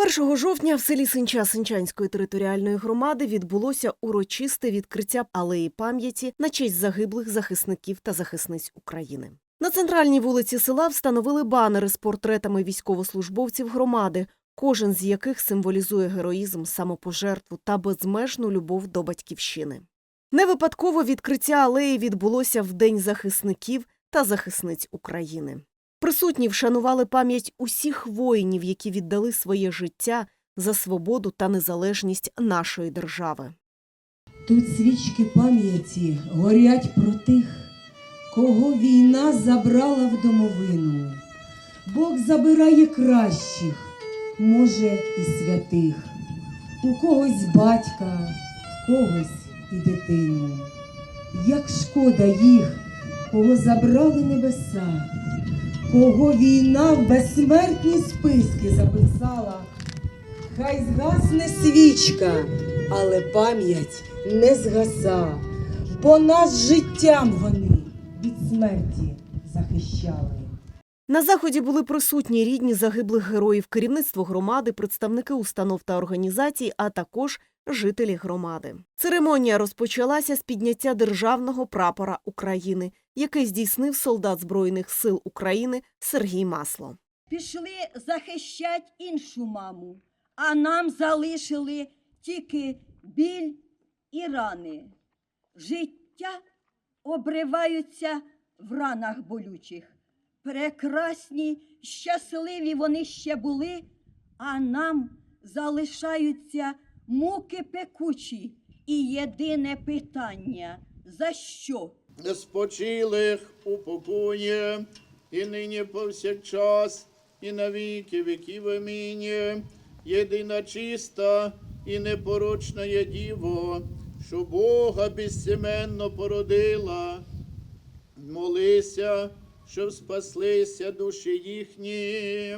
1 жовтня в селі Синча Синчанської територіальної громади відбулося урочисте відкриття алеї пам'яті на честь загиблих захисників та захисниць України. На центральній вулиці села встановили банери з портретами військовослужбовців громади, кожен з яких символізує героїзм, самопожертву та безмежну любов до батьківщини. Не випадково відкриття алеї відбулося в День захисників та захисниць України. Присутні вшанували пам'ять усіх воїнів, які віддали своє життя за свободу та незалежність нашої держави. Тут свічки пам'яті горять про тих, кого війна забрала в домовину. Бог забирає кращих, може і святих, у когось батька, в когось і дитину. Як шкода їх, кого забрали небеса, кого війна в безсмертні списки записала. Хай згасне свічка, але пам'ять не згаса, бо нас життям вони від смерті захищали. На заході були присутні рідні загиблих героїв, керівництво громади, представники установ та організацій, а також жителі громади. Церемонія розпочалася з підняття державного прапора України, який здійснив солдат Збройних сил України Сергій Масло. пішли захищати іншу маму, а нам залишили тільки біль і рани. Життя обриваються в ранах болючих. Прекрасні, щасливі вони ще були, а нам залишаються муки пекучі. І єдине питання за що? спочилих упокоє, і нині повсякчас, і на віки віків амінь. Єдина чиста і непорочна є діво, що Бога безсеменно породила. Молися, щоб спаслися душі їхні.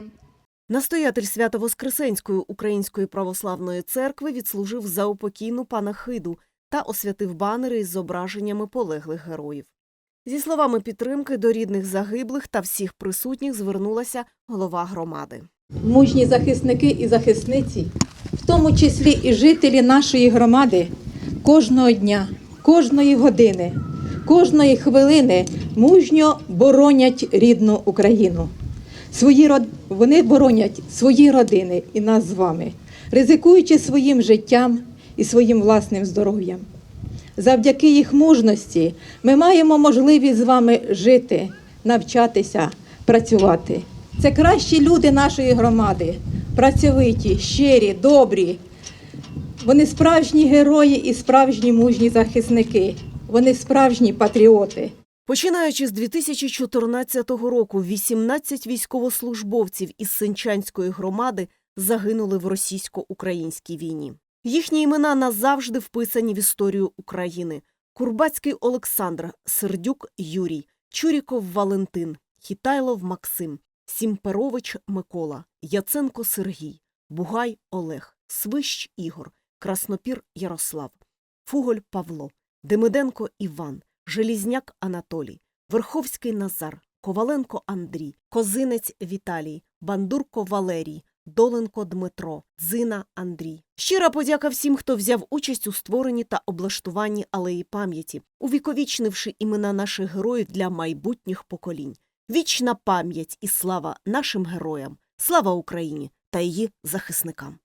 Настоятель Свято-Воскресенської Української православної церкви відслужив заупокійну панахиду та освятив банери із зображеннями полеглих героїв. Зі словами підтримки до рідних загиблих та всіх присутніх звернулася голова громади. мужні захисники і захисниці, в тому числі і жителі нашої громади, кожного дня, кожної години, кожної хвилини мужньо боронять рідну Україну. Свої род... Вони боронять свої родини і нас з вами, ризикуючи своїм життям і своїм власним здоров'ям. Завдяки їх мужності ми маємо можливість з вами жити, навчатися, працювати. Це кращі люди нашої громади, працьовиті, щирі, добрі. Вони справжні герої і справжні мужні захисники. Вони справжні патріоти. Починаючи з 2014 року, 18 військовослужбовців із Синчанської громади загинули в російсько-українській війні. Їхні імена назавжди вписані в історію України: Курбацький Олександр, Сердюк Юрій, Чуріков Валентин, Хітайлов Максим, Сімперович Микола, Яценко Сергій, Бугай Олег, Свищ Ігор, Краснопір Ярослав, Фуголь Павло, Демиденко Іван, Желізняк Анатолій, Верховський Назар, Коваленко Андрій, Козинець Віталій, Бандурко Валерій, Доленко Дмитро, Дзина Андрій. Щира подяка всім, хто взяв участь у створенні та облаштуванні алеї пам'яті, увіковічнивши імена наших героїв для майбутніх поколінь. Вічна пам'ять і слава нашим героям, слава Україні та її захисникам.